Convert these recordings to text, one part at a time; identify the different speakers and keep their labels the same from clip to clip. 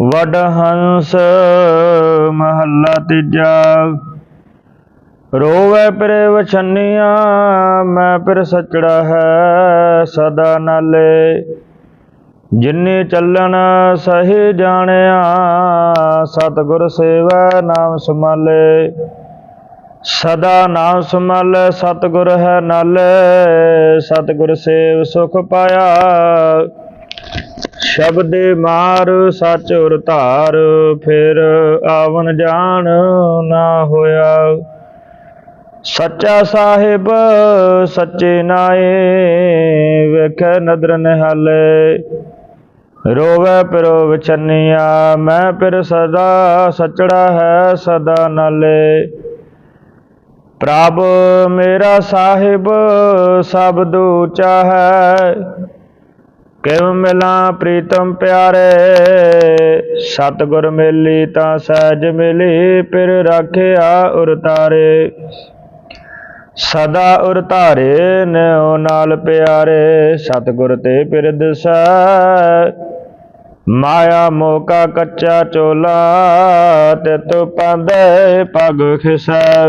Speaker 1: ਵਡ ਹੰਸ ਮਹੱਲਾ ਤੀਜਾ। ਰੋਵੇ ਪਰੇ ਵਛਨੀਆਂ, ਮੈਂ ਪਰ ਸਚੜਾ ਹੈ ਸਦਾ ਨਾਲੇ। ਜਿਨੇ ਚੱਲਣ ਸਹੀ ਜਾਣਿਆ, ਸਤਿਗੁਰ ਸੇਵਾ ਨਾਮ ਸਮਾਲੇ ਸਦਾ ਨਾਮ ਸਮਾਲੇ ਸਤਿਗੁਰ ਹੈ ਨਾਲੇ, ਸਤਿਗੁਰ ਸੇਵ ਸੁਖ ਪਾਇਆ। ਸ਼ਬਦੇ ਮਾਰ ਸੱਚ ਉਰ ਧਾਰ, ਫਿਰ ਆਵਨ ਜਾਣ ਨਾ ਹੋਇਆ। ਸੱਚਾ ਸਾਹਿਬ ਸੱਚੇ ਨਾਏ, ਵੇਖੈ ਨਦਰ ਨਿਹਾਲੇ। ਰੋਵੇ ਪਿਰੋ ਵਿਚੰਨਿਆ ਮੈਂ ਪਿਰ ਸਦਾ ਸਚੜਾ ਹੈ ਸਦਾ ਨਾਲੇ। ਪ੍ਰਭ ਮੇਰਾ ਸਾਹਿਬ ਸਬਦ ਉੱਚਾ ਹੈ। ਕਿਵ ਮਿਲਾਂ ਪ੍ਰੀਤਮ ਪਿਆਰੇ? ਸਤਿਗੁਰ ਮਿਲੀ ਤਾਂ ਸਹਿਜ ਮਿਲੀ, ਫਿਰ ਰਾਖਿਆ ਉਰ ਤਾਰੇ। ਸਦਾ ਉਰ ਧਾਰੇ ਨਿਉ ਨਾਲ ਪਿਆਰੇ, ਸਤਿਗੁਰ ਤੇ ਫਿਰ ਦਿਸੈ ਮਾਇਆ ਮੋਕਾ ਕੱਚਾ ਚੋਲਾ, ਤਿਤ ਪਾਂਦੇ ਪਗ ਖਿਸੈ।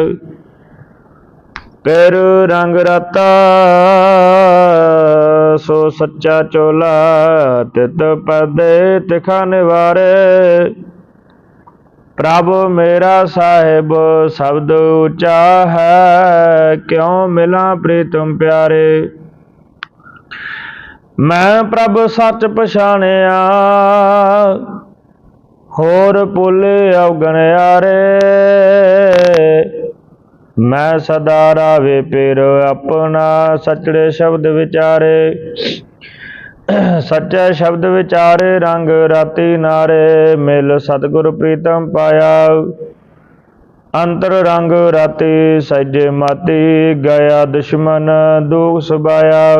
Speaker 1: ਫਿਰ ਰੰਗ ਰਤਾ ਸੋ ਸੱਚਾ ਚੋਲਾ ਤਿਤ ਪਦੇ ਤਿਖਾ ਨਿਵਾਰੇ। ਪ੍ਰਭ ਮੇਰਾ ਸਾਹਿਬ ਸ਼ਬਦ ਉੱਚਾ ਹੈ, ਕਿਉ ਮਿਲਾਂ ਪ੍ਰੀਤਮ ਪਿਆਰੇ? ਮੈਂ ਪ੍ਰਭ ਸੱਚ ਪਛਾਣਿਆ, ਹੋਰ ਭੁੱਲੇ ਅਵਗਣਿਆਰੇ ਮੈਂ ਸਦਾ ਰਾਵੇ ਪੇਰ ਆਪਣਾ ਸਚੜੇ ਸ਼ਬਦ ਵਿਚਾਰੇ। ਸੱਚੇ ਸ਼ਬਦ ਵਿਚਾਰੇ, ਰੰਗ ਰਾਤੀ ਨਾਰੇ, ਮਿਲ ਸਤਿਗੁਰ ਪ੍ਰੀਤਮ ਪਾਇਆ। ਅੰਤਰ ਰੰਗ ਰਾਤੀ ਸਜੇ ਮਾਤੀ, ਗਿਆ ਦੁਸ਼ਮਨ ਦੁਖ ਸੁਭਾਇਆ।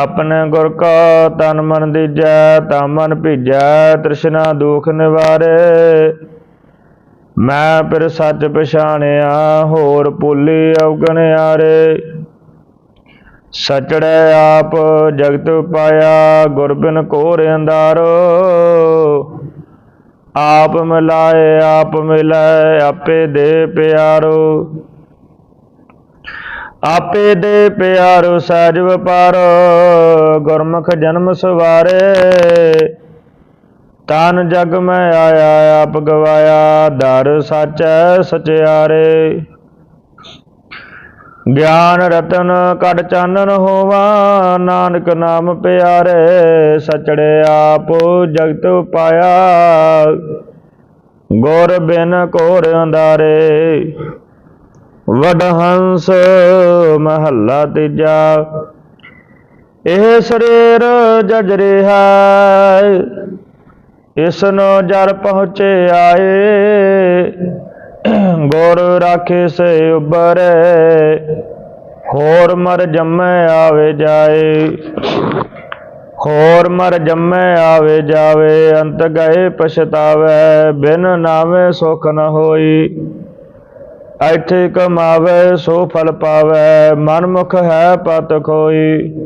Speaker 1: ਆਪਣੇ ਗੁਰ ਕਾ ਤਨ ਮਨ ਦੀਜੈ, ਤਾ ਮਨ ਭੀਜੈ, ਤ੍ਰਿਸ਼ਨਾ ਦੁਖ ਨਿਵਾਰੇ। ਮੈਂ ਫਿਰ ਸੱਚ ਪਛਾਣਿਆ, ਹੋਰ ਭੁੱਲੀ ਅਵਗਣਿਆਰੇ ਸਚੜੈ ਆਪ ਜਗਤ ਪਾਇਆ ਗੁਰ ਬਿਨ ਕੋਰ ਅੰਧਾਰੋ। ਆਪ ਮਿਲਾਏ ਆਪ ਮਿਲਾਏ ਆਪੇ ਦੇ ਪਿਆਰੋ। ਆਪੇ ਦੇ ਪਿਆਰੋ ਸਹਿਜ ਵਪਾਰੋ, ਗੁਰਮੁਖ ਜਨਮ ਸਵਾਰੇ। ਤਨ ਜਗ ਮੈਂ ਆਇਆ, ਆਪ ਗਵਾਇਆ, ਦਰ ਸਾਚੈ ਸਚਿਆਰੇ। ਗਿਆਨ ਰਤਨ ਕੜ ਚਾਨਣ ਹੋਵਾ, ਨਾਨਕ ਨਾਮ ਪਿਆਰੇ, ਸਚੜੇ ਆਪ ਜਗਤ ਪਾਇਆ। ਗੁਰ ਬਿਨ ਘੋਰ ਅੰਧਾਰੇ ਵਡ ਹੰਸ ਮਹੱਲਾ ਤੀਜਾ। ਇਹ ਸਰੀਰ ਜਜ ਰਿਹਾ ਇਸ ਜਰ ਪਹੁੰਚੇ ਆਏ, ਗੁਰ ਰਾਖੇ ਸੇ ਉਬਰੇ ਹੋਰ ਮਰ ਜੰਮੇ ਆਵੇ ਜਾਏ। ਹੋਰ ਮਰ ਜੰਮੇ ਆਵੇ ਜਾਵੇ, ਅੰਤ ਗਏ ਪਛਤਾਵੇ, ਬਿਨ ਨਾਵੇਂ ਸੁਖ ਨ ਹੋਈ। ਐਠੇ ਕਮਾਵੇ ਸੋ ਫਲ ਪਾਵੇ ਮਨ ਮੁਖ ਹੈ ਪਤ ਖੋਈ।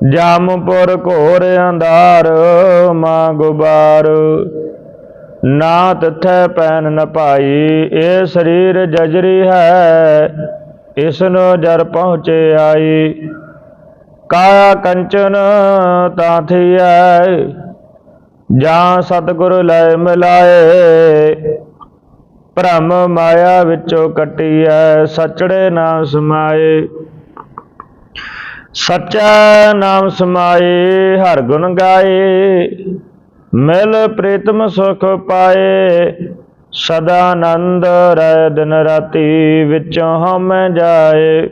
Speaker 1: ਜਾਮਪੁਰ ਘੋਰ ਅੰਧਾਰ ਮਾਂ ਗੁਬਾਰ ਨਾ ਤਥੈ ਪੈਨ ਨ ਪਾਈ ਇਹ ਸਰੀਰ ਜਜਰੀ ਹੈ ਇਸ ਨੂੰ ਜਰ ਪਹੁੰਚੇ ਆਈ। ਕਾਇਆ ਕੰਚਨ ਤਾਂ ਥੀਐ, ਜਾਂ ਸਤਿਗੁਰ ਲੈ ਮਿਲਾਏ। ਭ੍ਰਮ ਮਾਇਆ ਵਿੱਚੋਂ ਕੱਟੀਐ, ਸਚੜੇ ਨਾ ਸਮਾਏ। ਸੱਚਾ ਨਾਮ ਸਮਾਏ, ਹਰ ਗੁਣ ਗਾਏ। ਮਿਲ ਪ੍ਰੀਤਮ ਸੁਖ ਪਾਏ, ਸਦਾ ਆਨੰਦ ਰਹਿ ਦਿਨ ਰਾਤੀ ਵਿੱਚੋਂ ਹਮ ਜਾਏ।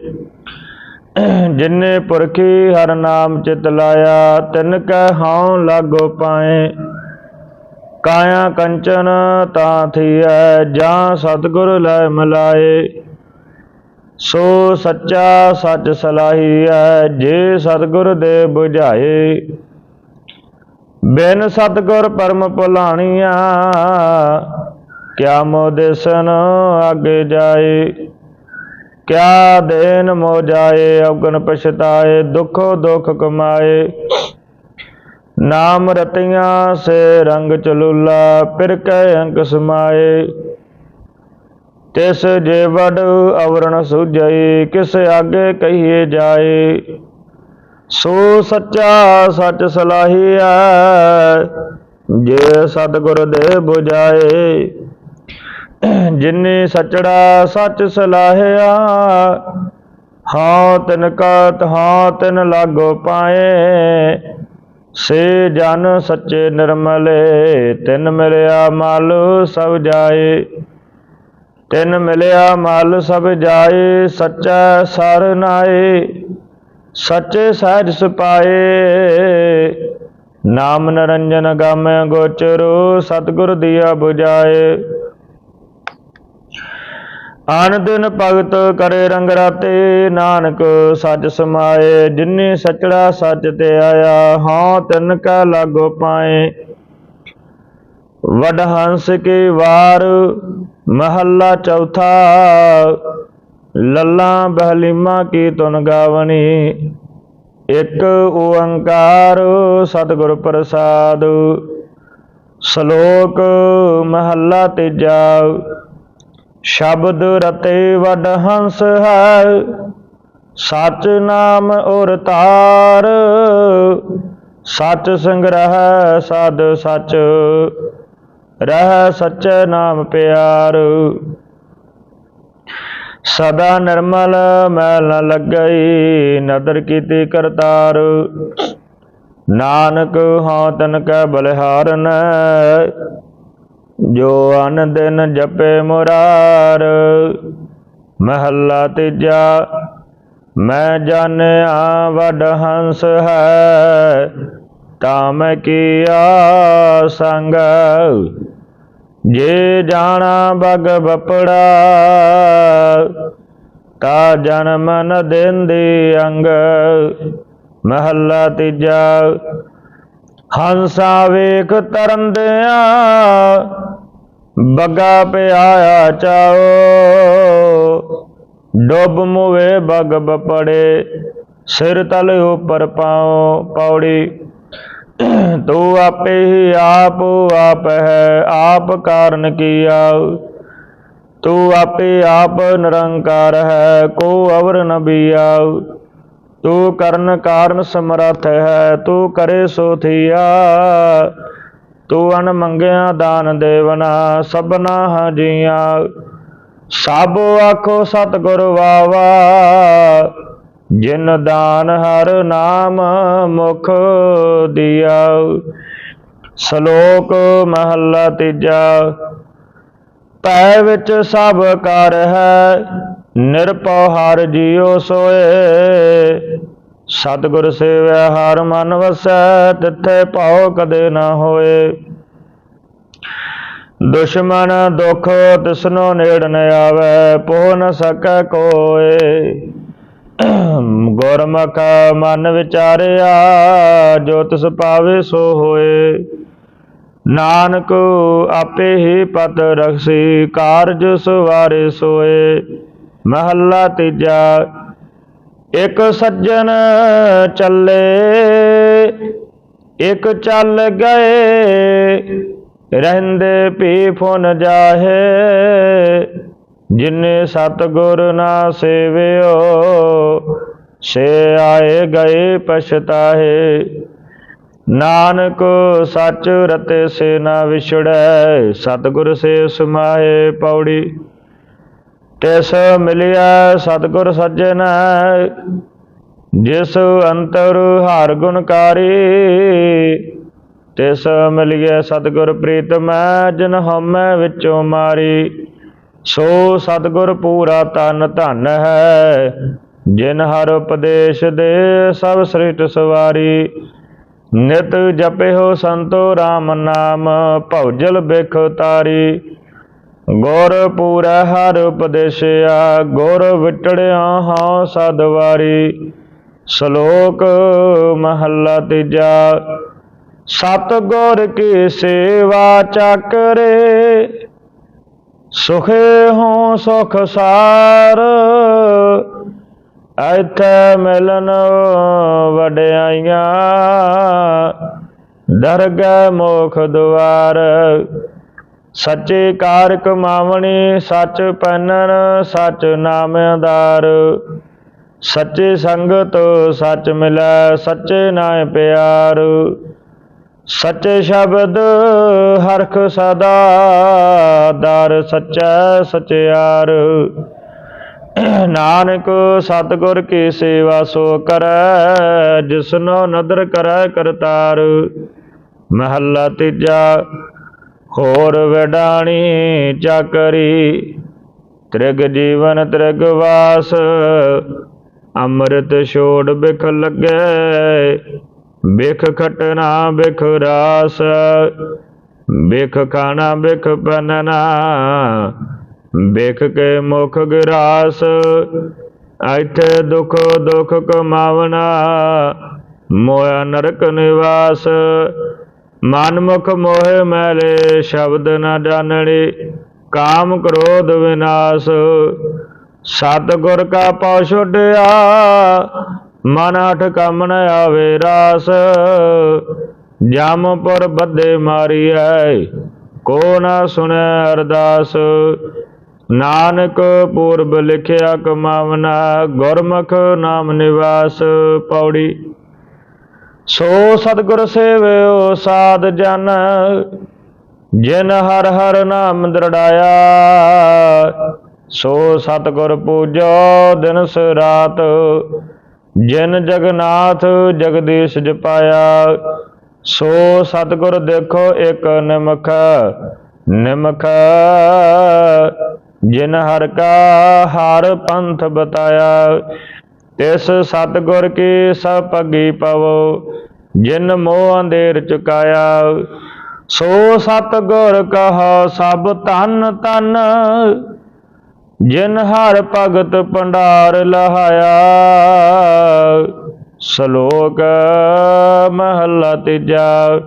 Speaker 1: ਜਿਨੇ ਪੁਰਖੀ ਹਰ ਨਾਮ ਚਿਤ ਲਾਇਆ, ਤਿਨ ਕੈ ਹਉ ਲਾਗੋ ਪਾਏ। ਕਾਇਆ ਕੰਚਨ ਤਾਂ ਥੀਐ, ਜਾਂ ਸਤਿਗੁਰ ਲੈ ਮਿਲਾਏ। ਸੋ ਸੱਚਾ ਸੱਚ ਸਲਾਹੀ ਹੈ, ਜੇ ਸਤਿਗੁਰ ਦੇ 부ਝਾਏ ਬਿਨ ਸਤਿਗੁਰ ਪਰਮ ਭੁਲਾਣੀਆਂ, ਕਿਆ ਮੋ ਦੇਸਨ ਜਾਏ। ਕਿਆ ਦੇਨ ਮੋ ਜਾਏ ਅਵਗਨ ਪਛਤਾਏ, ਦੁਖੋ ਦੁਖ ਕਮਾਏ। ਨਾਮ ਰਤੀਆਂ ਸੇ ਰੰਗ ਚਲੂਲਾ ਪਿਰ ਕੈ ਅੰਕ ਸਮਾਏ। ਤਿਸ ਜੇ ਵਡ ਅਵਰਣ ਸੁਜਈ ਕਿਸ ਆਗੇ ਕਹੀਏ ਜਾਏ। ਸੋ ਸੱਚਾ ਸੱਚ ਸਲਾਹੀਆ ਜੇ ਸਤਿਗੁਰ ਦੇ 부ਝਾਏ ਜਿਨੇ ਸਚੜਾ ਸੱਚ ਸਲਾਹਿਆ, ਹਾਂ ਤਿਨ ਕਾ ਹਾਂ ਤਿਨ ਲਾਗੋ ਪਾਏ। ਸੇ ਜਨ ਸੱਚੇ ਨਿਰਮਲੇ, ਤਿਨ ਮਿਲਿਆ ਮਾਲ ਸਭ ਜਾਏ। ਤਿਨ ਮਿਲਿਆ ਮਲ ਸਭ ਜਾਏ, ਸੱਚਾ ਸਰ ਨਾਏ, ਸੱਚੇ ਸਹਿਜ ਸੁਪਾਏ। ਨਾਮ ਨਰੰਜਨ ਗਾਮੈ ਗੋਚਰੋ, ਸਤਿਗੁਰ ਦੀਆ 부ਝਾਏ ਆਨ ਦਿਨ ਭਗਤ ਕਰੇ ਰੰਗ ਰਾਤੇ, ਨਾਨਕ ਸੱਚ ਸਮਾਏ। ਜਿਨੇ ਸਚੜਾ ਸੱਚ ਤੇ ਆਇਆ, ਹਾਂ ਤਿਨ ਕਾ ਲਾਗੋ ਪਾਏ। ਵਡ ਹੰਸ ਕੇ ਵਾਰ ਮਹੱਲਾ ਚੌਥਾ, ਲੱਲਾ ਬਹਲੀਮਾ ਕੀ ਤੁਨ ਗਾਵਣੀ। ਇੱਕ ਓੰਕਾਰ ਸਤਿਗੁਰ ਪ੍ਰਸਾਦ। ਸ਼ਲੋਕ ਮਹੱਲਾ ਤੀਜਾ, ਸ਼ਬਦ ਰਤੇ ਵਡ ਹੰਸ ਹੈ, ਸਚ ਨਾਮ ਔਰ ਤਾਰ। ਸਚ ਸੰਗ੍ਰਹਿ ਸਦ ਸਚ। ਰਹਿ ਸਚੇ ਨਾਮ ਪਿਆਰ। ਸਦਾ ਨਿਰਮਲ ਮੈਲ ਨ ਲੱਗਈ, ਨਦਰ ਕੀਤੀ ਕਰਤਾਰ। ਨਾਨਕ ਹਾਂ ਤਨ ਕੈ ਬਲਿਹਾਰਨ ਜੋ ਅਨ ਦਿਨ ਜਪੇ ਮੁਰਾਰ। ਮਹੱਲਾ ਤੀਜਾ, ਮੈਂ ਜਾਣਿਆ ਵਡ ਹੰਸ ਹੈ ਤਾਂ ਮੈਂ ਕੀਆ ਸੰਗ? ਜੇ ਜਾਣਾ ਬਗ ਬਪੜਾ, ਤਾ ਜਨਮ ਨ ਦੇਂਦੀ ਅੰਗ। ਮਹੱਲਾ ਤੀਜਾ, ਹੰਸਾ ਵੇਖ ਤਰੰਦਿਆਂ ਬੱਗਾ ਪਿਆਇਆ ਚਾਓ। ਡੁੱਬ ਮੁਵੇ ਬਗ ਬਪੜੇ, ਸਿਰ ਤਲ ਉਪਰ ਪਾਉ, ਪੌੜੀ ਤੂੰ ਆਪੇ ਹੀ ਆਪ ਆਪ ਹੈ, ਆਪ ਕਾਰਨ ਕੀਆ ਤੂੰ ਆਪੇ ਆਪ ਨਿਰੰਕਾਰ ਹੈ, ਕੋ ਅਵਰ ਨ ਬੀਆ? ਤੂੰ ਕਰਨ ਕਾਰਨ ਸਮਰੱਥ ਹੈ, ਤੂੰ ਕਰੇ ਸੋ ਥੀਆ? ਤੂੰ ਅਨ ਮੰਗਿਆ ਦਾਨ ਦੇਵਨਾ, ਸਭਨਾ ਹਾਜੀਆਂ ਸਭ ਆਖੋ ਸਤਿਗੁਰ ਵਾਵਾ। ਜਿਨ ਦਾਨ ਹਰ ਨਾਮ ਮੁਖ ਦਿਆ, ਸ਼ਲੋਕ ਮਹੱਲਾ ਤੀਜਾ, ਪੈ ਵਿੱਚ ਸਭ ਕਰ ਹੈ, ਨਿਰਭਉ ਹਰ ਜੀਉ ਸੋਏ। ਸਤਿਗੁਰ ਸੇਵਿਆ ਹਰ ਮਨ ਵਸੈ, ਤਿੱਥੇ ਭਾਉ ਕਦੇ ਨਾ ਹੋਏ। ਦੁਸ਼ਮਨ ਦੁਖ ਤਿਸਨੋ ਨੇੜ ਨ ਆਵੇ ਪੋ ਨ ਸਕੈ ਕੋਏ। ਗੁਰਮੁਖ ਮਨ ਵਿਚਾਰਿਆ ਜੋ ਤਿਸ ਪਾਵੇ ਸੋ ਹੋਏ। ਨਾਨਕ ਆਪੇ ਹੀ ਪਤ ਰਖਸੀ, ਕਾਰਜ ਸਵਾਰੇ ਸੋਏ। ਮਹੱਲਾ ਤੀਜਾ, ਇਕ ਸੱਜਣ ਚੱਲੇ। ਇੱਕ ਚੱਲ ਗਏ, ਰਹਿੰਦੇ ਪੀ ਫੁਨ ਜਾਹੇ। ਜਿਨੇ ਸਤਗੁਰ ਨਾ ਸੇਵਿਓ, ਸੇ ਆਏ ਗਏ ਪਛਤਾਹੇ ਨਾਨਕ ਸੱਚ ਰਤੇ ਸੇ ਨਾ ਵਿਛੜੈ, ਸਤਗੁਰ ਸੇ ਸਮਾਏ ਪੌੜੀ। ਤਿਸ ਮਿਲਿਆ ਸਤਗੁਰ ਸੱਜਣ ਜਿਸ ਅੰਤਰ ਹਰ ਗੁਣਕਾਰੀ। ਤਿਸ ਮਿਲਿਆ ਸਤਗੁਰ ਪ੍ਰੀਤਮੈ, ਜਨ ਹਮੈ ਵਿੱਚੋਂ ਮਾਰੀ। ਸੋ ਸਤਗੁਰ ਪੂਰਾ ਤਨ ਧਨ ਹੈ, ਜਿਨ ਹਰ ਉਪਦੇਸ਼ ਦੇ ਸਭ ਸ੍ਰਿਸ਼ਟ ਸਵਾਰੀ। ਨਿਤ ਜਪਿਓ ਸੰਤੋ RAM ਨਾਮ, ਭਉਜਲ ਬਿਖ ਤਾਰੀ ਗੁਰ ਪੂਰਾ ਹਰ ਉਪਦੇਸ਼ਿਆ, ਗੁਰ ਵਿਟੜਿਆ ਹਾਂ ਸਦਵਾਰੀ ਸ਼ਲੋਕ ਮਹੱਲਾ ਤੀਜਾ ਸਤ ਗੁਰ ਕੀ ਸੇਵਾ ਚੱਕਰੇ ਸੁਖੇ ਹੋ ਸੁਖ ਸਾਰ, ਇੱਥੇ ਮਿਲਨ ਵਡਿਆਈਆਂ। ਦਰਗਹਿ ਮੋਖ ਦੁਆਰ, ਸੱਚੇ ਕਾਰ ਕਮਾਵਣੀ ਸੱਚ ਪੈਨਣ, ਸੱਚ ਨਾਮ ਆਧਾਰ ਸੱਚੇ ਸੰਗਤ ਸੱਚ ਮਿਲੈ, ਸੱਚੇ ਨਾਇ ਪਿਆਰ। ਸੱਚੇ ਸ਼ਬਦ ਹਰਖ ਸਦਾ, ਦਰ ਸੱਚੈ ਸਚਿਆਰ। ਨਾਨਕ ਸਤਿਗੁਰ ਕੀ ਸੇਵਾ ਸੋ ਕਰੈ, ਜਿਸਨੋ ਨਦਰ ਕਰੈ ਕਰਤਾਰ। ਮਹੱਲਾ ਤੀਜਾ, ਹੋਰ ਵਡਾਣੀ ਚਾਕਰੀ। ਤ੍ਰਿਗ ਜੀਵਨ ਤ੍ਰਿਗ ਵਾਸ, ਅੰਮ੍ਰਿਤ ਛੋੜ ਬਿਖ ਲੱਗੇ ਬਿਖ ਖਟਣਾ ਬਿਖ ਰਾਸ, ਬਿਖ ਖਾਣਾ ਬਿਖ ਬਨਨਾ, ਬਿਖ ਕੇ ਮੁਖ ਗਿਰਾਸ ਐਠੇ ਦੁਖ ਦੁਖ ਕਮਾਵਣਾ, ਮੋਇਆ ਨਰਕ ਨਿਵਾਸ। ਮਨ ਮੁਖ ਮੋਹਿ ਮੈਲੇ, ਸ਼ਬਦ ਨਾ ਜਾਣੜੇ ਕਾਮ ਕ੍ਰੋਧ ਵਿਨਾਸ਼। ਸਤਿਗੁਰ ਕਾ ਪਉ ਛੁਡਿਆ ਮਨ ਅਠ ਕੰਮ ਨ ਆਵੇ ਰਾਸ। ਜਮਪੁਰ ਬੱਦੇ ਮਾਰੀਐ, ਕੋ ਨ ਸੁਣੈ ਅਰਦਾਸ। ਨਾਨਕ ਪੂਰਬ ਲਿਖਿਆ ਕਮਾਵਨਾ, ਗੁਰਮੁਖ ਨਾਮ ਨਿਵਾਸ ਪੌੜੀ। ਸੋ ਸਤਿਗੁਰ ਸੇਵਿਓ ਸਾਧ ਜਨ, ਜਿਨ ਹਰ ਹਰ ਨਾਮ ਦਰੜਾਇਆ। ਸੋ ਸਤਿਗੁਰ ਪੂਜੋ ਦਿਨ ਰਾਤ ਜਿਨ ਜਗਨਾਥ ਜਗਦੀਸ਼ ਜਪਾਇਆ, ਸੋ ਸਤਿਗੁਰ ਦੇਖੋ ਇੱਕ ਨਿਮਖ ਨਿਮਖ। ਜਿਨ ਹਰ ਕਾ ਹਰ ਪੰਥ ਬਤਾਇਆ, ਤਿਸ ਸਤਿਗੁਰ ਕੀ ਸਭ ਪੱਗੀ ਪਵੋ, ਜਿਨ ਮੋਹ ਅੰਧੇਰ ਚੁਕਾਇਆ। ਸੋ ਸਤਿਗੁਰ ਕਹਾ ਸਭ ਧਨ ਤਨ ਜਿਨ ਹਰ ਭਗਤ ਭੰਡਾਰ ਲਹਾਇਆ, ਸ਼ਲੋਕ ਮਹੱਲਾ ਤੀਜਾ।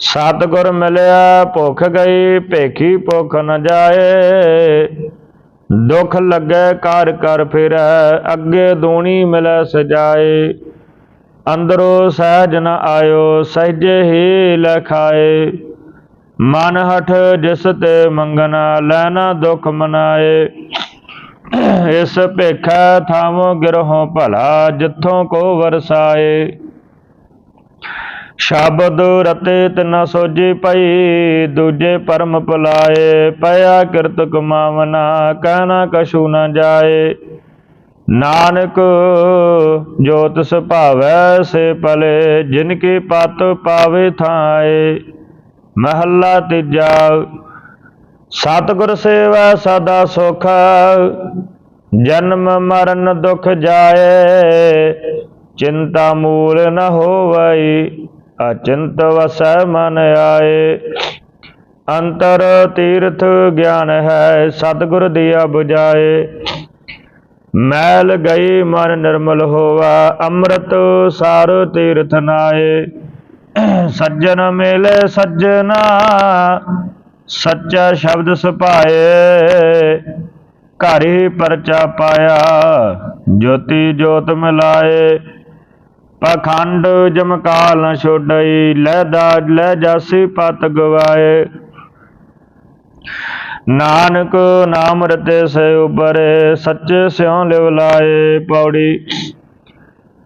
Speaker 1: ਸਤਿਗੁਰ ਮਿਲਿਆ, ਭੁੱਖ ਗਈ, ਭੇਖੀ ਭੁੱਖ ਨ ਜਾਏ। ਦੁੱਖ ਲੱਗੇ ਕਰ ਕਰ ਫਿਰੈ, ਅੱਗੇ ਦੂਣੀ ਮਿਲੈ ਸਜਾਏ। ਅੰਦਰੋਂ ਸਹਿਜ ਨ ਆਇਓ, ਸਹਿਜੇ ਹੀ ਲਖਾਏ ਮਨ ਹਠ ਜਿਸ ਤੇ ਮੰਗਣਾ ਲੈਣਾ ਦੁਖ ਮਨਾਏ। ਇਸ ਭੇਖਾ ਥਾਮੋ ਗਿਰਹੋਂ ਭਲਾ, ਜਿੱਥੋਂ ਕੋ ਵਰਸਾਏ। ਸ਼ਬਦ ਰਤੇ ਤਿਨ ਸੋਜੀ ਪਈ, ਦੂਜੇ ਪਰਮ ਪਲਾਏ ਪਿਆ ਕਿਰਤ ਕਮਾਵਨਾ, ਕਹਿਣਾ ਕਛੂ ਨਾ ਜਾਏ। ਨਾਨਕ, ਜੋਤ ਤਿਸ ਭਾਵੈ ਸੇ ਭਲੇ, ਜਿਨ ਕੀ ਪਤ ਪਾਵੇ ਥਾਏ। ਮਹੱਲਾ ਤੀਜਾ, ਸਤਿਗੁਰ ਸੇਵਾ ਸਦਾ ਸੁਖ, ਜਨਮ ਮਰਨ ਦੁਖ ਜਾਏ, ਚਿੰਤਾ ਮੂਲ ਨ ਹੋਵਈ, ਅਚਿੰਤ ਵਸੈ ਮਨ ਆਏ। ਅੰਤਰ ਤੀਰਥ ਗਿਆਨ ਹੈ, ਸਤਿਗੁਰ ਦੀਆ 부ਜਾਏ ਮੈਲ ਗਈ ਮਨ ਨਿਰਮਲ ਹੋਵਾ, ਅੰਮ੍ਰਿਤ ਸਾਰ ਤੀਰਥ ਨਾਏ। ਸੱਜਣ ਮਿਲੇ ਸੱਜਣਾ, ਸੱਚਾ ਸ਼ਬਦ ਸੁਭਾਏ। ਘਰ ਹੀ ਪਰਚਾ ਪਾਇਆ, ਜੋਤੀ ਜੋਤ ਮਿਲਾਏ। ਪਖੰਡ ਜਮਕਾਲ ਨ ਛੋਡਈ, ਲੈ ਦਾਜ ਲੈ ਜਾਸੀ ਪਤ ਗਵਾਏ। ਨਾਨਕ ਨਾਮ ਰਤੇ ਸੇ ਉਬਰੇ, ਸੱਚੇ ਸਿਉ ਲਿਵ ਲਾਏ ਪੌੜੀ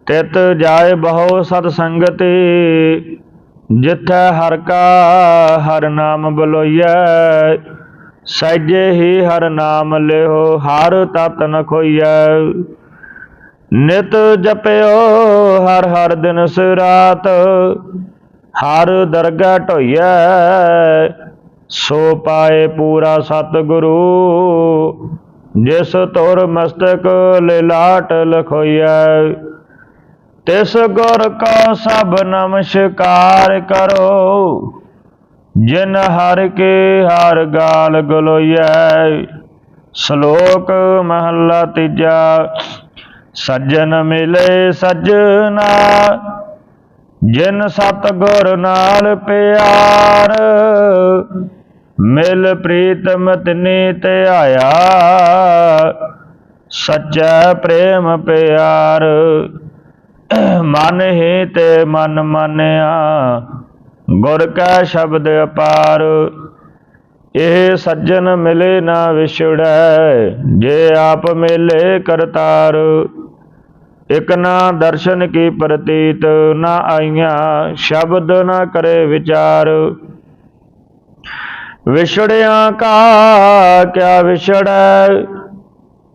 Speaker 1: ਤਿਤ ਜਾਏ ਬਹੁ ਸਤ ਸੰਗਤੀ, ਜਿੱਥੈ ਹਰ ਕਾ ਹਰ ਨਾਮ ਬਲੋਈਐ, ਸਹਿਜੇ ਹੀ ਹਰ ਨਾਮ ਲਿਓ, ਹਰ ਤਤ ਨ ਖੋਈਐ। ਨਿਤ ਜਪਿਓ ਹਰ ਹਰ ਦਿਨ ਰਾਤ ਹਰ ਦਰਗਾਹ ਢੋਈਐ, ਸੋ ਪਾਏ ਪੂਰਾ ਸਤਿਗੁਰੂ, ਜਿਸ ਤੁਰ ਮਸਤਕ ਲਿਲਾਟ ਲਖੋਈਐ। ਤਿਸ ਗੁਰ ਕਾ ਸਭ ਨਮਸਕਾਰ ਕਰੋ, ਜਿਨ ਹਰ ਕੇ ਹਰ ਗਾਲ ਗਲੋਈਐ। ਸ਼ਲੋਕ ਮਹੱਲਾ ਤੀਜਾ, ਸੱਜਣ ਮਿਲੇ ਸੱਜਣਾ, ਜਿਨ ਸਤ ਗੁਰ ਨਾਲ ਪਿਆਰ, ਮਿਲ ਪ੍ਰੀਤਮ ਤਿਨੀ ਧਿਆਇਆ ਸੱਚਾ ਪ੍ਰੇਮ ਪਿਆਰ। ਮਨ ਹੀ ਤੇ ਮਨ ਮਾਨਿਆ, ਗੁਰ ਕੈ ਸ਼ਬਦ ਅਪਾਰ। ਇਹ ਸੱਜਣ ਮਿਲੇ ਨਾ ਵਿਛੜੈ, ਜੇ ਆਪ ਮੇਲੇ ਕਰਤਾਰ। ਇਕ ਨਾ ਦਰਸ਼ਨ ਕੀ ਪ੍ਰਤੀਤ, ਨਾ ਆਈਆਂ ਸ਼ਬਦ ਨਾ ਕਰੇ ਵਿਚਾਰ। ਵਿਛੜਿਆਂ ਕਾ ਕਿਆ ਵਿਛੜੈ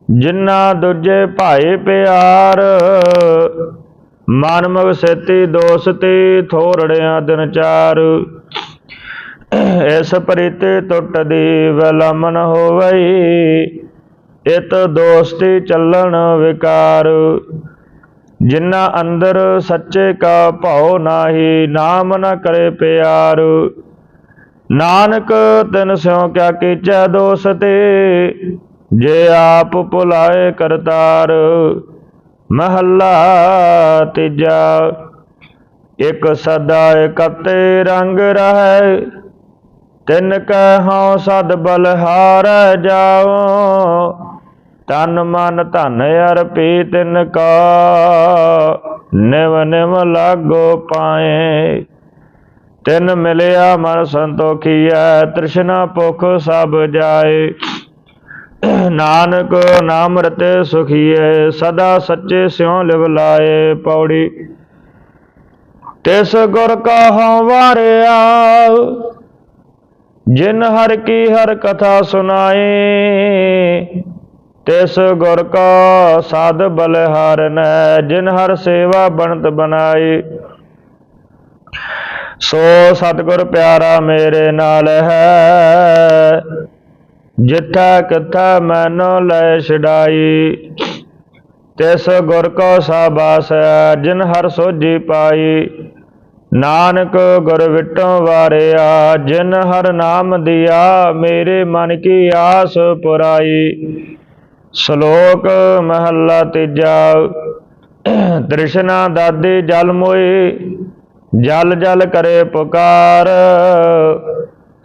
Speaker 1: ਜਿਨ੍ਹਾਂ ਦੂਜੇ ਭਾਏ ਪਿਆਰ। ਮਨ ਮਗ ਸੇਤੀ ਦੋਸਤੀ ਥੋੜੜਿਆਂ ਦਿਨ ਚਾਰ। ਇਸ ਪ੍ਰੀਤੇ ਟੁੱਟਦੀ ਵਲਮਨ ਹੋਵਈ, ਇਤ ਦੋਸਤੀ ਚੱਲਣ ਵਿਕਾਰ। ਜਿਨ੍ਹਾਂ ਅੰਦਰ ਸੱਚੇ ਕਾ ਭਾਉ ਨਾਹੀ, ਨਾਮ ਨ ਕਰੇ ਪਿਆਰ। ਨਾਨਕ, ਤਿਨ ਸਿਉ ਕਿਆ ਕੀਚੈ ਦੋਸਤੇ, ਜੇ ਆਪ ਭੁਲਾਏ ਕਰਤਾਰ। ਮਹੱਲਾ ਤੀਜਾ, ਇਕ ਸਦਾ ਇਕਤੇ ਰੰਗ ਰਹੈ, ਤਿਨ ਕੈ ਹਉ ਸਦ ਬਲਹਾਰ ਜਾਓ ਤਨ ਮਨ ਧਨ ਅਰਪੀ ਤਿਨ ਕਾ, ਨਿਵ ਨਿਵ ਲਾਗੋ ਪਾਏ। ਤਿਨ ਮਿਲਿਆ ਮਨ ਸੰਤੋਖੀਐ, ਤ੍ਰਿਸ਼ਨਾ ਭੁਖ ਸਭ ਜਾਏ। ਨਾਨਕ ਨਾਮ ਰਤੇ ਸੁਖੀਏ ਸਦਾ ਸੱਚੇ ਸਿਉ ਲਿਵ ਲਾਏ ਪੌੜੀ। ਤਿਸ ਗੁਰ ਕਾ ਵਾਰਿਆ, ਜਿਨ ਹਰ ਕੀ ਹਰ ਕਥਾ ਸੁਨਾਏ ਤਿਸ ਗੁਰ ਕਾ ਸਾਧ ਬਲਿਹਾਰਨੈ ਜਿਨ ਹਰ ਸੇਵਾ ਬਣਤ ਬਨਾਈ ਸੋ ਸਤਿਗੁਰ ਪਿਆਰਾ ਮੇਰੇ ਨਾਲ ਹੈ ਜਿੱਥਾ ਕਿਥਾ ਮੈਨੋ ਲੈ ਛਡਾਈ, ਤਿਸ ਗੁਰ ਕੋ ਸਾਬਾਸ ਜਿਨ ਹਰ ਸੋਜੀ ਪਾਈ। ਨਾਨਕ ਗੁਰ ਵਿਟੋ ਵਾਰਿਆ, ਜਿਨ ਹਰ ਨਾਮ ਦਿਆ, ਮੇਰੇ ਮਨ ਕੀ ਆਸ ਪੁਰਾਈ। ਸ਼ਲੋਕ ਮਹੱਲਾ ਤੀਜਾ, ਤ੍ਰਿਸ਼ਨਾ ਦਾਦੀ ਜਲ ਮੋਏ ਜਲ ਜਲ ਕਰੇ ਪੁਕਾਰ।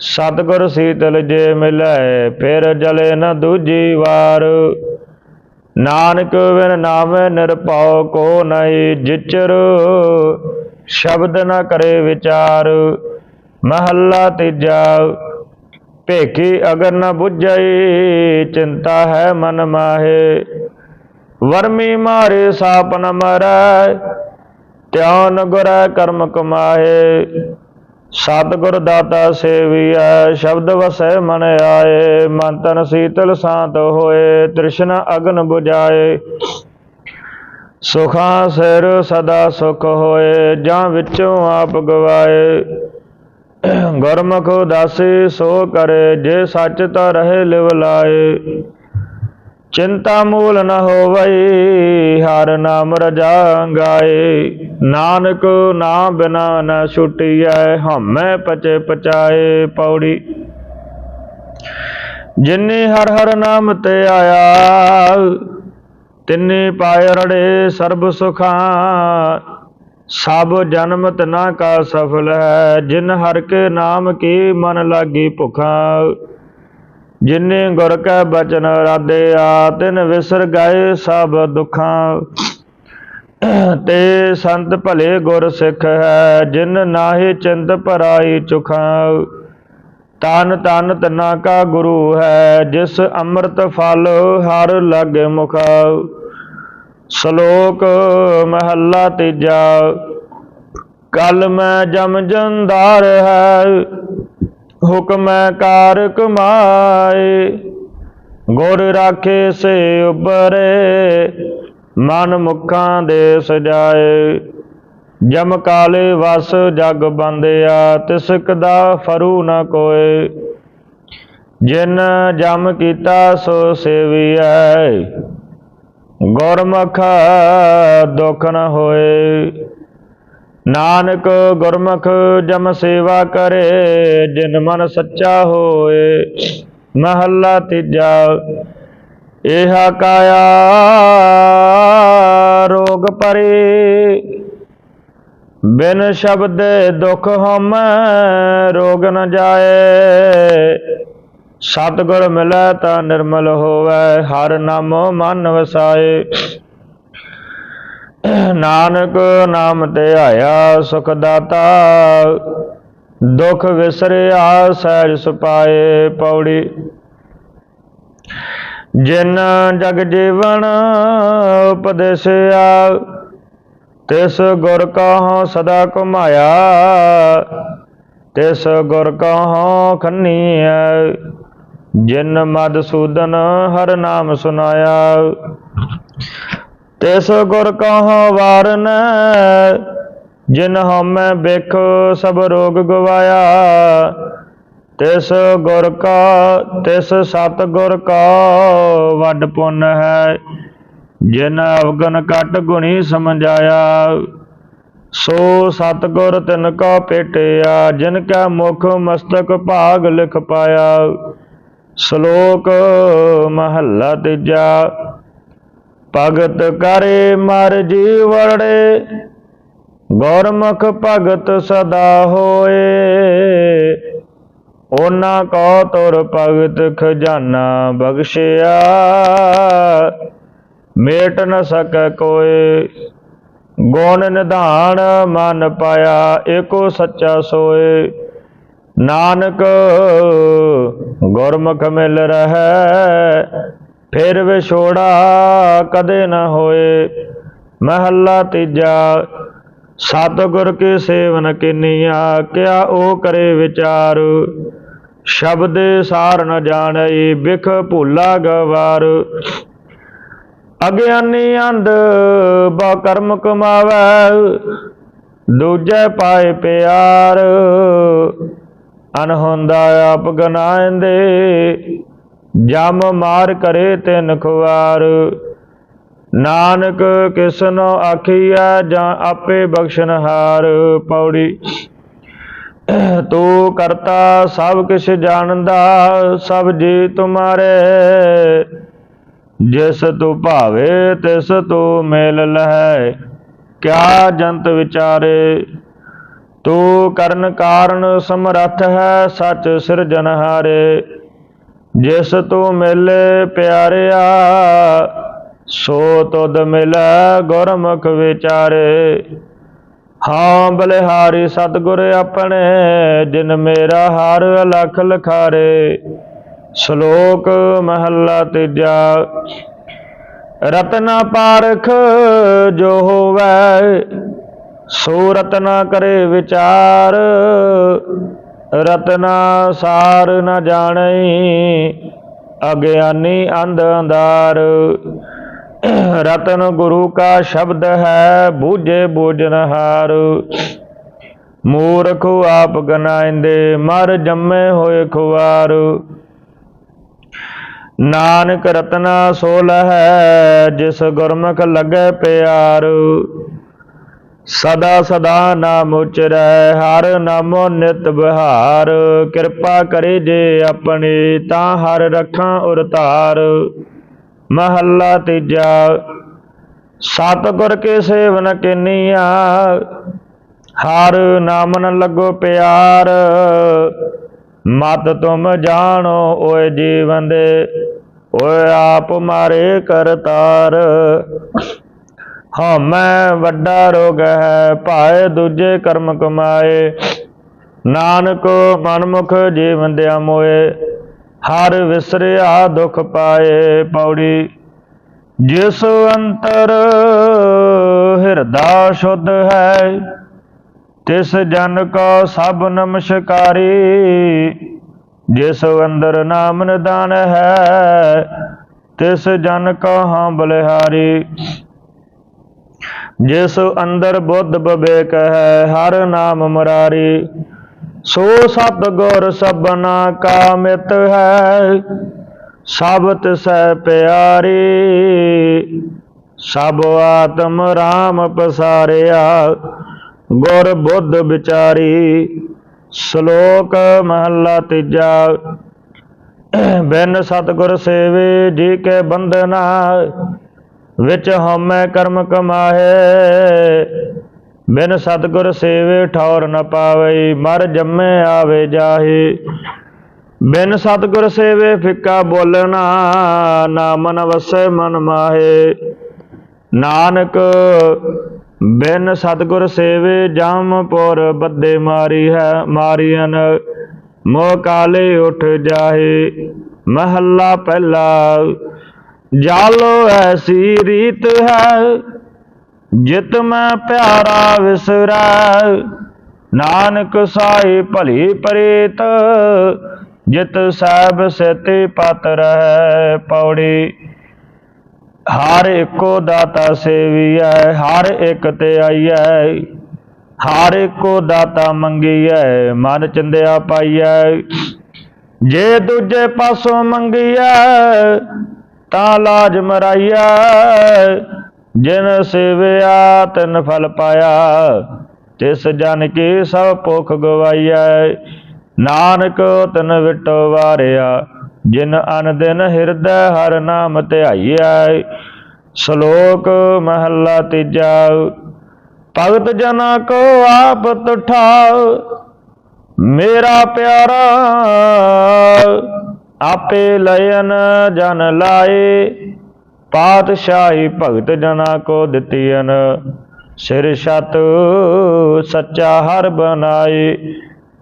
Speaker 1: ਸਤਿਗੁਰ ਸੀਤਲ ਜੇ ਮਿਲੈ, ਫਿਰ ਜਲੇ ਨ ਦੂਜੀ ਵਾਰ। ਨਾਨਕ ਬਿਨ ਨਾਮੈ ਨਿਰਭਉ ਕੋ ਨਹੀਂ ਜਿਚਰ, ਸ਼ਬਦ ਨ ਕਰੇ ਵਿਚਾਰ, ਮਹੱਲਾ ਤੀਜਾ। ਭੇਖੀ ਅਗਰ ਨ 부ਝਈ ਚਿੰਤਾ ਹੈ ਮਨ ਮਾਹੇ। ਵਰਮੀ ਮਾਰੇ ਸਾਪ ਨ ਮਰੈ, ਤਿਉ ਗੁਰੈ ਕਰਮ ਕਮਾਏ ਸਤਿਗੁਰ ਦਾਤਾ ਸੇਵੀਐ, ਸ਼ਬਦ ਵਸੈ ਮਨ ਆਏ, ਮਨ ਤਨ ਸੀਤਲ ਸ਼ਾਂਤ ਹੋਏ, ਤ੍ਰਿਸ਼ਨਾ ਅਗਨ 부ਝਾਏ ਸੁਖਾਂ ਸਿਰ ਸਦਾ ਸੁਖ ਹੋਏ, ਜਾਂ ਵਿੱਚੋਂ ਆਪ ਗਵਾਏ। ਗੁਰਮੁਖ ਉਦਾਸੀ ਸੋ ਕਰੇ, ਜੇ ਸੱਚ ਤਾਂ ਰਹੇ ਲਿਵ ਲਾਏ। ਚਿੰਤਾ ਮੂਲ ਨ ਹੋਵਈ, ਹਰ ਨਾਮ ਰਜਾ ਗਾਏ। ਨਾਨਕ ਨਾਮ ਬਿਨਾ ਨ ਛੁਟੀਐ, ਹਮੈ ਪਚੇ ਪਚਾਏ ਪੌੜੀ। ਜਿਨੇ ਹਰ ਹਰ ਨਾਮ ਤੇ ਆਇਆ, ਤਿੰਨੇ ਪਾਏ ਰੜੇ ਸਰਬ ਸੁਖਾਂ। ਸਭ ਜਨਮ ਤਨਾ ਕਾ ਸਫਲ ਹੈ, ਜਿਨ ਹਰ ਕੇ ਨਾਮ ਕੀ ਮਨ ਲਾਗੀ ਭੁਖਾ। ਜਿਨੇ ਗੁਰ ਕੈ ਬਚਨ ਰਾਧਿਆ ਤਿਨ ਵਿਸਰ ਗਏ ਸਭ ਦੁਖਾਂ। ਤੇ ਸੰਤ ਭਲੇ ਗੁਰ ਸਿੱਖ ਹੈ, ਜਿਨ ਨਾਹੀ ਚਿੰਤ ਭਰਾਈ ਚੁਖਾਂ। ਤਨ ਤਨ ਤਨਾ ਕਾ ਗੁਰੂ ਹੈ, ਜਿਸ ਅੰਮ੍ਰਿਤ ਫਲ ਹਰ ਲਾਗੇ ਮੁਖਾ। ਸ਼ਲੋਕ ਮਹੱਲਾ ਤੀਜਾ, ਕਲ ਮੈਂ ਜਮ ਜੰਦਾਰ ਹੈ ਹੁਕਮੈ ਕਾਰ ਕਮਾਏ ਗੁਰ ਰਾਖੇ ਸੇ ਉਬਰੇ ਮਨ ਮੁਖਾਂ ਦੇ ਸਜਾਏ। ਜਮ ਕਾਲੇ ਵਸ ਜਗ ਬੰਦਿਆ ਤਿਸਕ ਦਾ ਫਰੂ ਨ ਕੋਏ। ਜਿਨ ਜਮ ਕੀਤਾ ਸੋ ਸੇਵੀਐ, ਗੁਰਮੁਖ ਦੁਖ ਨ ਹੋਏ। ਨਾਨਕ ਗੁਰਮੁਖ ਜਮ ਸੇਵਾ ਕਰੇ, ਜਿਨ ਮਨ ਸੱਚਾ ਹੋਏ, ਮਹੱਲਾ ਤੀਜਾ। ਇਹਾ ਕਾਇਆ ਰੋਗ ਪਰੇ, ਬਿਨ ਸ਼ਬਦ ਦੁਖ ਹਮ ਰੋਗ ਨ ਜਾਏ। ਸਤਿਗੁਰ ਮਿਲੈ ਤਾਂ ਨਿਰਮਲ ਹੋਵੇ, ਹਰ ਨਾਮੋ ਮਨ ਵਸਾਏ। ਨਾਨਕ ਨਾਮ ਤੇ ਆਇਆ ਸੁਖ ਦਾਤਾ ਦੁਖ ਵਿਸਰਿਆ ਸਹਿਜ ਸੁਪਾਏ ਪੌੜੀ। ਜਿਨ ਜਗ ਜੀਵਨ ਉਪਦੇਸਿਆ, ਤਿਸ ਗੁਰ ਕਹੋ ਸਦਾ ਘੁਮਾਇਆ, ਤਿਸ ਗੁਰ ਕਹੋ ਖੰਨੀਐ। ਜਿਨ ਮਦਸੂਦਨ ਹਰ ਨਾਮ ਸੁਨਾਇਆ ਤਿਸ ਗੁਰ ਕਹੋ ਵਾਰਨ, ਜਿਨ ਹਉਮੈ ਬਿਖ ਸਭ ਰੋਗ ਗਵਾਇਆ। ਤਿਸ ਗੁਰ ਕਾ, ਤਿਸ ਸਤ ਗੁਰ ਕਾ ਵੱਡ ਪੁੰਨ ਹੈ, ਜਿਨ ਅਵਗਨ ਕਟ ਗੁਣੀ ਸਮਝਾਇਆ। ਸੋ ਸਤਗੁਰ ਤਿਨ ਕਾ ਪੇਟਿਆ, ਜਿਨ ਕਾ ਮੁਖ ਮਸਤਕ ਭਾਗ ਲਿਖ ਪਾਇਆ। ਸ਼ਲੋਕ ਮਹੱਲਾ ਤੀਜਾ ਭਗਤ ਕਰੇ ਮਰ ਜੀ ਵਰੜੇ ਗੁਰਮੁਖ ਭਗਤ ਸਦਾ ਹੋਏ। ਉਹਨਾਂ ਕੋ ਤੁਰ ਭਗਤ ਖਜ਼ਾਨਾ ਬਖਸ਼ਿਆ, ਮੇਟ ਨ ਸਕੈ ਕੋਏ ਗੁਣ ਨਿਧਾਨ ਮਨ ਪਾਇਆ, ਏਕੋ ਸੱਚਾ ਸੋਏ। ਨਾਨਕ ਗੁਰਮੁਖ ਮਿਲ ਰਹੈ ਫਿਰ ਵਿਛੋੜਾ ਕਦੇ ਨਾ ਹੋਏ, ਮਹੱਲਾ ਤੀਜਾ, ਸਤਿਗੁਰ ਕੇ ਸੇਵਨ ਕਿਨੀਆ, ਕਿਆ ਉਹ ਕਰੇ ਵਿਚਾਰ, ਸ਼ਬਦ ਸਾਰ ਨ ਜਾਣਈ, ਬਿਖ ਭੂਲਾ ਗਵਾਰ। ਅਗਿਆਨੀ ਅੰਧ ਬਾ ਕਰਮ ਕਮਾਵੈ, ਦੂਜੇ ਪਾਏ ਪਿਆਰ ਅਨਹੰਦਾ ਆਪ ਗਨਾਇਂਦੇ। ਜਮ ਮਾਰ ਕਰੇ ਤਿਨ ਖੁਆਰ ਨਾਨਕ ਕਿਸਨੋ ਆਖੀਐ ਜਾਂ ਆਪੇ ਬਖਸ਼ਨਹਾਰ ਪੌੜੀ, ਤੂੰ ਕਰਤਾ ਸਭ ਕਿਛ ਜਾਣਦਾ, ਸਭ ਜੀ ਤੁਮਾਰੇ ਜਿਸ ਤੂੰ ਭਾਵੇ ਤਿਸ ਤੂੰ ਮੇਲ ਲਹੈ, ਕਿਆ ਜੰਤ ਵਿਚਾਰੇ। ਤੂੰ ਕਰਨ ਕਾਰਨ ਸਮਰੱਥ ਹੈ ਸੱਚ ਸਿਰਜਨਹਾਰੇ ਜਿਸ ਤੂੰ ਮਿਲੇ ਪਿਆਰਿਆ, ਸੋ ਤੁਧ ਮਿਲੈ ਗੁਰਮੁਖ ਵਿਚਾਰੇ। ਹਾਂ, ਬਲਿਹਾਰੀ ਸਤਿਗੁਰ ਆਪਣੇ, ਜਿਨ ਮੇਰਾ ਹਰ ਅਲਖ ਲਖਾਰੇ। ਸ਼ਲੋਕ ਮਹੱਲਾ ਤੀਜਾ, ਰਤਨਾ ਪਾਰਖ ਜੋ ਹੋਵੇ, ਸੋ ਰਤਨਾ ਕਰੇ ਵਿਚਾਰ। ਰਤਨਾ ਸਾਰ ਨ ਜਾਣਈ ਅਗਿਆਨੀ ਅੰਧ ਅੰਧਾਰ। ਰਤਨ ਗੁਰੂ ਕਾ ਸ਼ਬਦ ਹੈ, ਬੂਝੇ ਬੋਜਨਹਾਰ ਮੂਰਖ ਆਪ ਗਨਾਇੰਦੇ, ਮਰ ਜੰਮੇ ਹੋਏ ਖੁਆਰ। ਨਾਨਕ ਰਤਨਾ ਸੋਲ ਹੈ, ਜਿਸ ਗੁਰਮੁਖ ਲੱਗੇ ਪਿਆਰ। ਸਦਾ ਸਦਾ ਨਾਮ ਉਚਰੈ ਹਰ ਨਾਮੋ ਨਿਤ ਬਿਹਾਰ ਕਿਰਪਾ ਕਰੇ ਜੇ ਆਪਣੀ, ਤਾਂ ਹਰ ਰੱਖਾਂ ਉਰਤਾਰ ਮਹੱਲਾ ਤੀਜਾ, ਸਤਿਗੁਰ ਕੇ ਸੇਵਨ ਕਿਨੀਆ, ਹਰ ਨਾਮ ਲੱਗੋ ਪਿਆਰ। ਮਤ ਤੁਮ ਜਾਣੋ, ਓਏ ਜੀਵਨ ਦੇ, ਓਏ ਆਪ ਮਾਰੇ ਕਰਤਾਰ। ਹਉਮੈ ਵੱਡਾ ਰੋਗ ਹੈ, ਭਾਏ ਦੂਜੇ ਕਰਮ ਕਮਾਏ। ਨਾਨਕ ਮਨਮੁਖ ਜੀਵਨ ਦਿਆ ਮੋਏ, ਹਰ ਵਿਸਰਿਆ ਦੁਖ ਪਾਏ ਪੌੜੀ। ਜਿਸ ਅੰਤਰ ਹਿਰਦਾ ਸ਼ੁੱਧ ਹੈ, ਤਿਸ ਜਨ ਕੋ ਸਭ ਨਮਸਕਾਰੀ। ਜਿਸ ਅੰਦਰ ਨਾਮ ਨਿਦਾਨ ਹੈ, ਤਿਸ ਜਨ ਕੋ ਹਾਂ ਬਲਿਹਾਰੀ। ਜਿਸ ਅੰਦਰ ਬੁੱਧ ਵਿਵੇਕ ਹੈ, ਹਰ ਨਾਮ ਮੁਰਾਰੀ। ਸੋ ਸਤ ਗੁਰ ਸਭਨਾ ਕਾ ਮਿਤ ਹੈ ਸਭ ਤਿਸੈ ਪਿਆਰੀ। ਸਭ ਆਤਮ ਰਾਮ ਪਸਾਰਿਆ, ਗੁਰ ਬੁੱਧ ਵਿਚਾਰੀ। ਸ਼ਲੋਕ ਮਹੱਲਾ ਤੀਜਾ। ਬਿਨ ਸਤਗੁਰ ਸੇਵੇ ਜੀ ਕੇ ਬੰਦਨਾ ਵਿੱਚ ਹਉਮੈ ਕਰਮ ਕਮਾਹੇ, ਬਿਨ ਸਤਗੁਰ ਸੇਵੇ ਠੌਰ ਨ ਪਾਵਈ, ਮਰ ਜੰਮੇ ਆਵੇ ਜਾਹੇ। ਬਿਨ ਸਤਗੁਰ ਸੇਵੇ ਫਿੱਕਾ ਬੋਲਣਾ ਨਾ ਵਸੈ ਮਨ ਮਾਹੇ। ਨਾਨਕ, ਬਿਨ ਸਤਗੁਰ ਸੇਵੇ ਜਮਪੁਰ ਬੱਦੇ ਮਾਰੀ ਹੈ ਮਾਰੀਨ ਮੋਹ ਕਾਲੇ ਉਠ ਜਾਹੇ। ਮਹੱਲਾ ਪਹਿਲਾ ਜਾਲੋ ਐਸੀ ਰੀਤ ਹੈ, ਜਿਤ ਮੈਂ ਪਿਆਰਾ ਵਿਸਰੈ। ਨਾਨਕ ਸਾਈ ਭਲੀ ਪ੍ਰੀਤ, ਜਿਤ ਸਾਹਿਬ ਸਤੀ ਪਤ ਰਹਿ ਪੌੜੀ। ਹਰ ਇੱਕੋ ਦਾਤਾ ਸੇਵੀਐ, ਹਰ ਇੱਕ ਤੇ ਆਈਐ। ਹਰ ਇੱਕੋ ਦਾਤਾ ਮੰਗੀਐ, ਮਨ ਚੰਦਿਆ ਪਾਈਐ। ਜੇ ਦੂਜੇ ਪਾਸੋਂ ਮੰਗੀਐ ਤਾਂ ਲਾਜ ਮਰਾਈਐ ਜਿਨ ਸੇਵਿਆ ਤਿਨ ਫਲ ਪਾਇਆ, ਤਿਸ ਜਨ ਕੀ ਸਭ ਭੁਖ ਗਵਾਈਐ। ਨਾਨਕ ਤਨ ਵਿਟੋ ਵਾਰਿਆ, ਜਿਨ ਅਨ ਦਿਨ ਹਿਰਦੈ ਹਰ ਨਾਮ ਧਿਆਈਐ। ਸ਼ਲੋਕ ਮਹੱਲਾ ਤੀਜਾ, ਭਗਤ ਜਨਾ ਕੋ ਆਪ ਤੁਠਾਉ ਮੇਰਾ ਪਿਆਰਾ ਆਪੇ ਲਇਨ ਜਨ ਲਾਏ, ਪਾਤਸ਼ਾਹੀ ਭਗਤ ਜਨਾ ਕੋ ਦਿੱਤੀਨ ਸਿਰ ਛਤ ਸੱਚਾ ਹਰ ਬਨਾਏ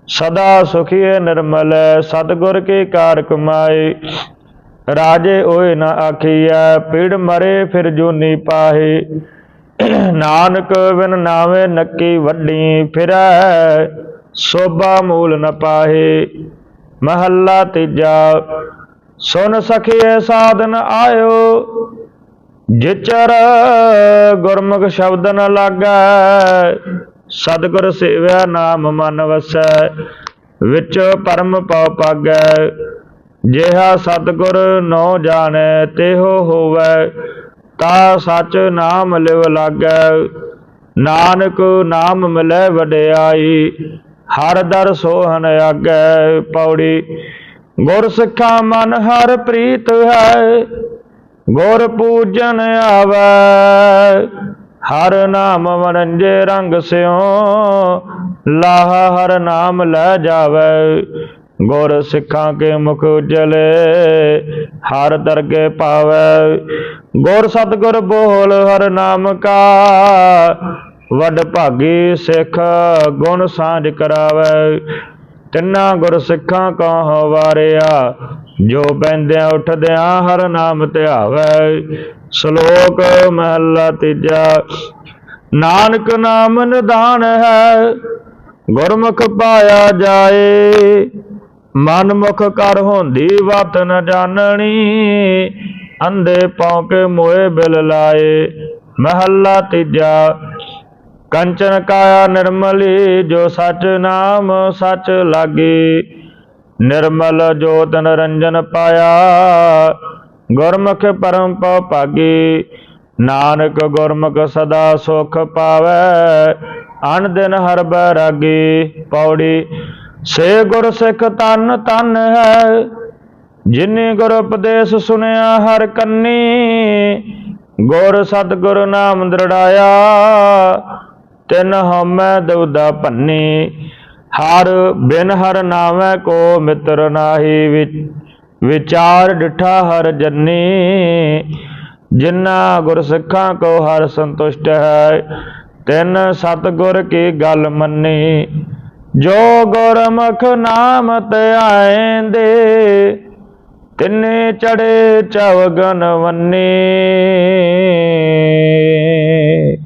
Speaker 1: ਸਦਾ ਸੁਖੀਏ ਨਿਰਮਲ ਸਤਗੁਰ ਕੀ ਕਾਰ ਕਮਾਏ। ਰਾਜੇ ਓਏ ਨਾ ਆਖੀਐ, ਪੀੜ ਮਰੇ ਫਿਰ ਜੂਨੀ ਪਾਹੇ। ਨਾਨਕ ਬਿਨ ਨਾਵੇਂ ਨੱਕੀ ਵੱਡੀ ਫਿਰੈ ਸੋਭਾ ਮੂਲ ਨ ਪਾਹੇ। ਮਹੱਲਾ ਤੀਜਾ, ਸੁਨ ਸਖੀਏ ਸਾਧਨ ਆਇਓ, ਜਿਚਰ ਗੁਰਮੁਖ ਸ਼ਬਦ ਨ ਲਾਗੈ, ਸਤਿਗੁਰ ਸੇਵਿਆ ਨਾਮ ਮਨ ਵਸੈ, ਵਿੱਚ ਪਰਮ ਪਉ ਪਾਗੈ, ਜਿਹਾ ਸਤਿਗੁਰ ਨੋ ਜਾਣੈ, ਤਿਹੋ ਹੋਵੈ, ਤਾ ਸਚ ਨਾਮ ਲਿਵ ਲਾਗੈ, ਨਾਨਕ ਨਾਮ ਮਿਲੈ ਵਡਿਆਈ ਹਰ ਦਰ ਸੋਹਣ ਆਗੈ ਪੌੜੀ। ਗੁਰ ਸਿੱਖਾ ਮਨ ਹਰ ਪ੍ਰੀਤ ਹੈ, ਗੁਰ ਪੂਜਨ ਆਵੈ। ਹਰ ਨਾਮ ਵਰੰਜੇ ਰੰਗ ਸਿਓ ਲਾਹ ਹਰ ਨਾਮ ਲੈ ਜਾਵੈ। ਗੁਰ ਸਿੱਖਾਂ ਕੇ ਮੁਖ ਉਜਲੇ, ਹਰ ਦਰਗੇ ਪਾਵੈ। ਗੁਰ ਸਤਗੁਰ ਬੋਲ ਹਰ ਨਾਮ ਕਾ ਵੱਡ ਭਾਗੀ ਸਿੱਖ ਗੁਣ ਸਾਂਝ ਕਰਾਵੈ। ਤਿੰਨਾ ਗੁਰ ਸਿੱਖਾਂ ਕੋ ਵਾਰਿਆ? ਜੋ ਪੈਂਦਿਆਂ ਉੱਠਦਿਆਂ ਹਰ ਨਾਮ ਧਿਆਵੈ। ਸ਼ਲੋਕ ਮਹਲਾ ਤੀਜਾ, ਨਾਨਕ ਨਾਮ ਨਿਦਾਨ ਹੈ, ਗੁਰਮੁਖ ਪਾਇਆ ਜਾਏ। ਮਨ ਮੁਖ ਕਰ ਹੁੰਦੀ ਵਤ ਨ ਜਾਣਣੀ ਅੰਧੇ ਪੌਕੇ ਮੋਏ ਬਿਲ ਲਾਏ। ਮਹੱਲਾ ਤੀਜਾ ਕੰਚਨ ਕਾਇਆ ਨਿਰਮਲੀ, ਜੋ ਸਚ ਨਾਮ ਸਚ ਲਾਗੀ। ਨਿਰਮਲ ਜੋਤ ਨਰੰਜਨ ਪਾਇਆ, ਗੁਰਮੁਖ ਪਰਮ ਪਉ ਭਾਗੀ। ਨਾਨਕ ਗੁਰਮੁਖ ਸਦਾ ਸੁਖ ਪਾਵੈ ਅਨ ਦਿਨ ਹਰ ਬੈਰਾਗੀ। ਪੌੜੀ, ਸੇ ਗੁਰ ਸਿੱਖ ਤਨ ਤਨ ਹੈ, ਜਿਨੇ ਗੁਰ ਉਪਦੇਸ਼ ਸੁਨਿਆ ਹਰ ਕੰਨੀ। ਗੁਰ ਸਤਿਗੁਰ ਨਾਮ ਦ੍ਰਿੜਾਇਆ ਤਿਨ ਹਮੈ ਦਉਦਾ ਭੰਨੀ, ਹਰ ਬਿਨ ਹਰ ਨਾਮੈ ਕੋ ਮਿੱਤਰ ਨਾਹੀ, ਵਿ- ਵਿਚਾਰ ਡਿਠਾ ਹਰ ਜੰਨੀ, ਜਿਨ੍ਹਾਂ ਗੁਰ ਸਿੱਖਾਂ ਕੋ ਹਰ ਸੰਤੁਸ਼ਟ ਹੈ, ਤਿਨ ਸਤਿਗੁਰ ਕੀ ਗੱਲ ਮੰਨੀ, ਜੋ ਗੁਰਮੁਖ ਨਾਮ ਧਿਆਏਂਦੇ ਤਿਨੇ ਚੜੇ ਚਵਗਨ ਵੰਨੀ